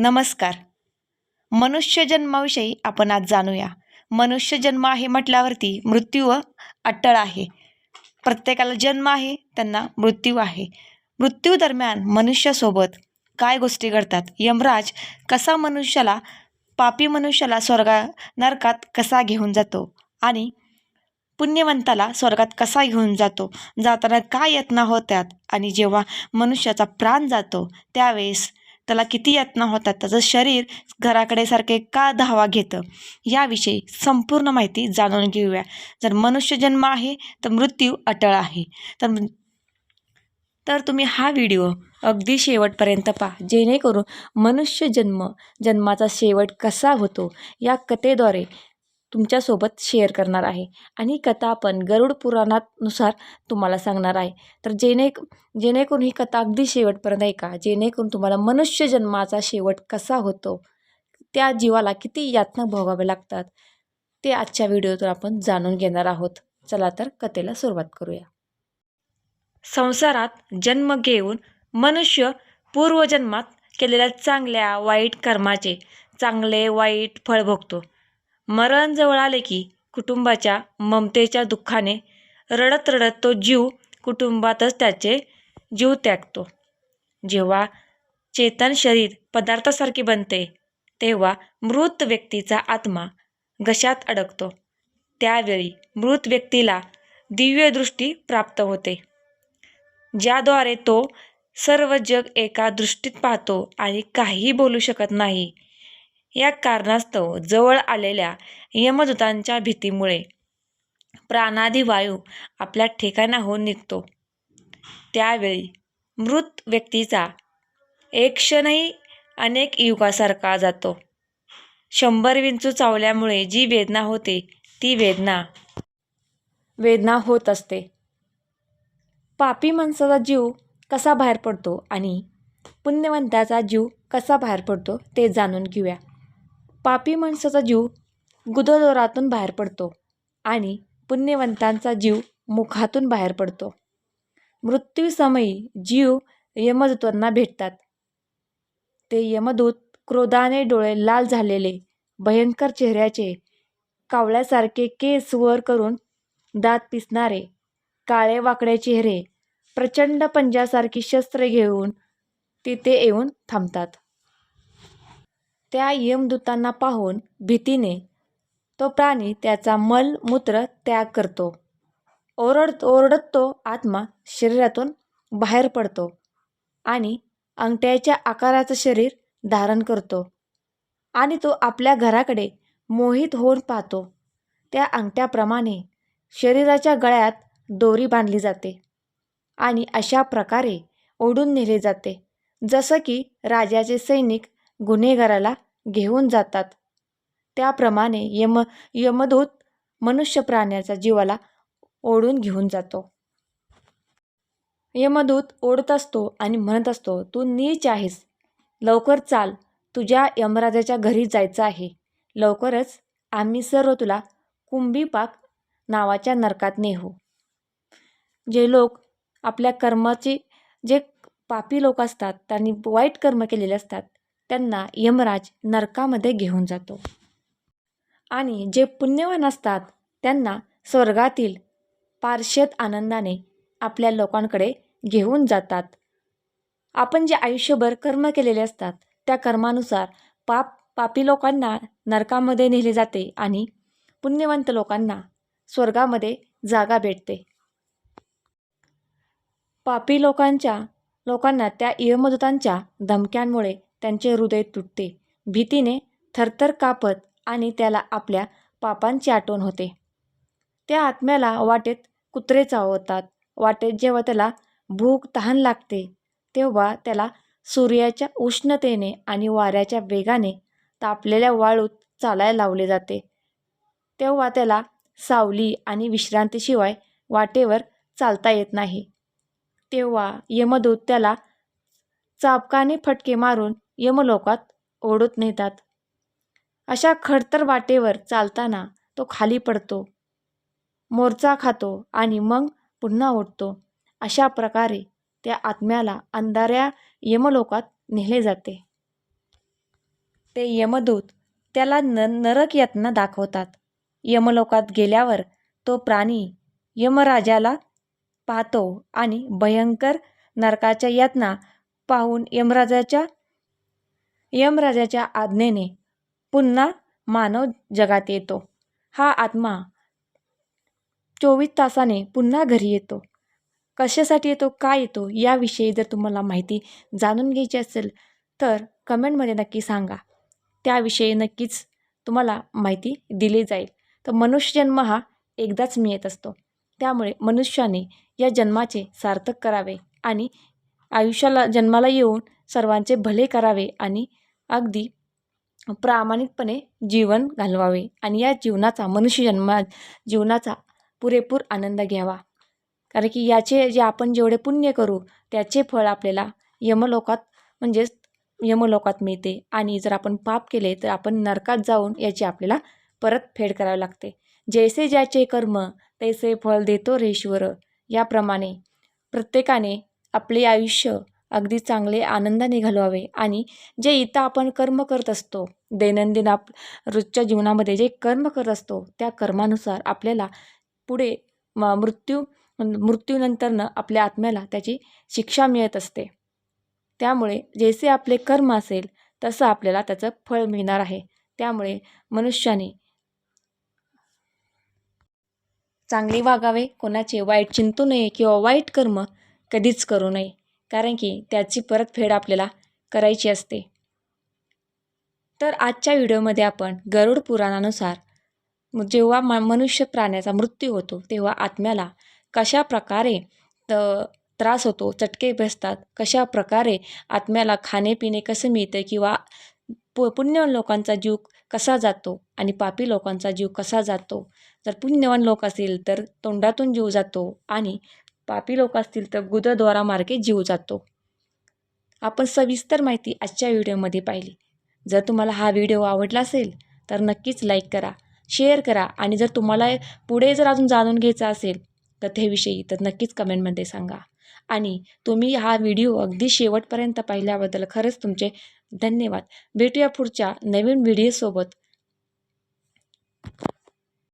नमस्कार. मनुष्य जन्माविषयी आपण आज जाणूया. मनुष्य जन्म आहे म्हटल्यावरती मृत्यू अट्टळ आहे. प्रत्येकाला जन्म आहे त्यांना मृत्यू आहे. मृत्यू दरम्यान मनुष्यासोबत काय गोष्टी घडतात? यमराज कसा मनुष्याला पापी मनुष्याला स्वर्गा नरकात कसा घेऊन जातो? आणि पुण्यवंताला स्वर्गात कसा घेऊन जातो? जाताना काय यत्ना होतात? आणि जेव्हा मनुष्याचा प्राण जातो त्यावेळेस त्याला किती यातना होतात त्याचं शरीर घराकडे सारखे का धावा घेतं? याविषयी संपूर्ण माहिती जाणून घेऊया. जर मनुष्य जन्म आहे तर मृत्यू अटळ आहे. तर तर तुम्ही हा व्हिडिओ अगदी शेवटपर्यंत पहा. जेणेकरून मनुष्य जन्म जन्माचा शेवट कसा होतो या कथेद्वारे तुमच्यासोबत शेअर करणार आहे. आणि कथा आपण गरुड पुराणानुसार तुम्हाला सांगणार आहे. तर जेणे जेणेकरून ही कथा अगदी शेवटपर्यंत ऐका. जेणेकरून तुम्हाला मनुष्य जन्माचा शेवट कसा होतो त्या जीवाला किती यातना भोगावे लागतात ते आजच्या व्हिडिओतून आपण जाणून घेणार आहोत. चला तर कथेला सुरुवात करूया. संसारात जन्म घेऊन मनुष्य पूर्वजन्मात केलेल्या चांगल्या वाईट कर्माचे चांगले वाईट फळ भोगतो. मरण जवळ आले की कुटुंबाच्या ममतेच्या दुःखाने रडत रडत तो जीव कुटुंबातच त्याचे जीव त्यागतो. जेव्हा चेतन शरीर पदार्थासारखे बनते तेव्हा मृत व्यक्तीचा आत्मा घशात अडकतो. त्यावेळी मृत व्यक्तीला दिव्य दृष्टी प्राप्त होते. ज्याद्वारे तो सर्व जग एका दृष्टीत पाहतो आणि काहीही बोलू शकत नाही या कारणास्तव जवळ आलेल्या यमदूतांच्या भीतीमुळे प्राणाधी वायू आपल्या ठिकाणाहून निघतो. त्यावेळी मृत व्यक्तीचा एक क्षणही अनेक युगासारखा जातो. शंभर विंचू चावल्यामुळे जी वेदना होते ती वेदना वेदना होत असते. पापी माणसाचा जीव कसा बाहेर पडतो आणि पुण्यवंताचा जीव कसा बाहेर पडतो ते जाणून घेऊया. पापी माणसाचा जीव गुदोदोरातून बाहेर पडतो आणि पुण्यवंतांचा जीव मुखातून बाहेर पडतो. मृत्यूसमयी जीव यमदूतांना भेटतात. ते यमदूत क्रोधाने डोळे लाल झालेले भयंकर चेहऱ्याचे कावळ्यासारखे केस वर करून दात पिसणारे काळे वाकडे चेहरे प्रचंड पंजासारखी शस्त्रे घेऊन तिथे येऊन थांबतात. त्या यमदूतांना पाहून भीतीने तो प्राणी त्याचा मल मूत्र त्याग करतो. ओरड ओरडत तो आत्मा शरीरातून बाहेर पडतो आणि अंगठ्याच्या आकाराचं शरीर धारण करतो आणि तो आपल्या घराकडे मोहित होऊन पाहतो. त्या अंगठ्याप्रमाणे शरीराच्या गळ्यात दोरी बांधली जाते आणि अशा प्रकारे ओढून नेले जाते. जसं की राजाचे सैनिक गुन्हेगाराला घेऊन जातात. त्याप्रमाणे यम यमदूत मनुष्य प्राण्याच्या जीवाला ओढून घेऊन जातो. यमदूत ओढत असतो आणि म्हणत असतो तू नीच आहेस. लवकर चाल. तुझ्या यमराजाच्या घरी जायचं आहे. लवकरच आम्ही सर्व तुला कुंभीपाक नावाच्या नरकात नेहू. जे लोक आपल्या कर्माचे जे पापी लोक असतात त्यांनी वाईट कर्म केलेले असतात त्यांना यमराज नरकामध्ये घेऊन जातो. आणि जे पुण्यवान असतात त्यांना स्वर्गातील पार्श्वत आनंदाने आपल्या लोकांकडे घेऊन जातात. आपण जे आयुष्यभर कर्म केलेले असतात त्या कर्मानुसार पाप पापी लोकांना नरकामध्ये नेले जाते आणि पुण्यवंत लोकांना स्वर्गामध्ये जागा भेटते. पापी लोकांच्या लोकांना त्या यमदूतांच्या धमक्यांमुळे त्यांचे हृदय तुटते. भीतीने थरथर कापत आणि त्याला आपल्या पापांची आठवण होते. त्या आत्म्याला वाटेत कुत्रे चावतात. वाटेत जेव्हा त्याला भूक तहान लागते तेव्हा त्याला सूर्याच्या उष्णतेने आणि वाऱ्याच्या वेगाने तापलेल्या वाळूत चालायला लावले जाते. तेव्हा त्याला सावली आणि विश्रांतीशिवाय वाटेवर चालता येत नाही. तेव्हा यमदूत त्याला चापकाने फटके मारून यमलोकात ओढत नेतात. अशा खडतर वाटेवर चालताना तो खाली पडतो. मोर्चा खातो आणि मग पुन्हा उठतो अशा प्रकारे त्या आत्म्याला अंधाऱ्या यमलोकात नेले जाते. ते यमदूत त्याला न नरक यातना दाखवतात. यमलोकात गेल्यावर तो प्राणी यमराजाला पाहतो आणि भयंकर नरकाच्या यातना पाहून यमराजाच्या यमराजाच्या आज्ञेने पुन्हा मानव जगात येतो. हा आत्मा चोवीस तासाने पुन्हा घरी येतो. कशासाठी येतो काय येतो याविषयी जर तुम्हाला माहिती जाणून घ्यायची असेल तर कमेंटमध्ये नक्की सांगा. त्याविषयी नक्कीच तुम्हाला माहिती दिली जाईल. तर मनुष्यजन्म हा एकदाच मिळत असतो. त्यामुळे मनुष्याने या जन्माचे सार्थक करावे आणि आयुष्याला जन्माला येऊन सर्वांचे भले करावे आणि अगदी प्रामाणिकपणे जीवन घालवावे आणि या जीवनाचा मनुष्य जन्मा जीवनाचा पुरेपूर आनंद घ्यावा. कारण की याचे जे आपण जेवढे पुण्य करू त्याचे फळ आपल्याला यमलोकात म्हणजेच यमलोकात मिळते. आणि जर आपण पाप केले तर आपण नरकात जाऊन याची आपल्याला परतफेड करावी लागते. जैसे ज्याचे कर्म तैसे फळ देतो रेश्वर. याप्रमाणे प्रत्येकाने आपले आयुष्य अगदी चांगले आनंदाने घालवावे आणि जे इथं आपण कर्म करत असतो दैनंदिन आप रोजच्या जीवनामध्ये जे कर्म करत असतो त्या कर्मानुसार आपल्याला पुढे म मृत्यू मृत्यूनंतरनं आपल्या आत्म्याला त्याची शिक्षा मिळत असते. त्यामुळे जैसे आपले कर्म असेल तसं आपल्याला त्याचं फळ मिळणार आहे. त्यामुळे मनुष्याने चांगले वागावे. कोणाचे वाईट चिंतू नये किंवा वाईट कर्म कधीच करू नये. कारण की त्याची परतफेड आपल्याला करायची असते. तर आजच्या व्हिडिओमध्ये आपण गरुड पुराणानुसार जेव्हा म मनुष्य प्राण्याचा मृत्यू होतो तेव्हा आत्म्याला कशा प्रकारे त त्रास होतो चटके बसतात कशा प्रकारे आत्म्याला खाणेपिणे कसं मिळतं किंवा पु पुण्यवान लोकांचा जीव कसा जातो आणि पापी लोकांचा जीव कसा जातो? जर पुण्यवान लोक असतील तर तोंडातून जीव जातो आणि पापी लोक असतील तर गुदद्वारामार्गे जीव जातो. आपण सविस्तर माहिती आजच्या व्हिडिओमध्ये पाहिली. जर तुम्हाला हा व्हिडिओ आवडला असेल तर नक्कीच लाईक करा शेअर करा आणि जर तुम्हाला पुढे जर अजून जाणून घ्यायचं असेल कथेविषयी तर नक्कीच कमेंटमध्ये सांगा. आणि तुम्ही हा व्हिडिओ अगदी शेवटपर्यंत पाहिल्याबद्दल खरंच तुमचे धन्यवाद. भेटूया पुढच्या नवीन व्हिडिओसोबत.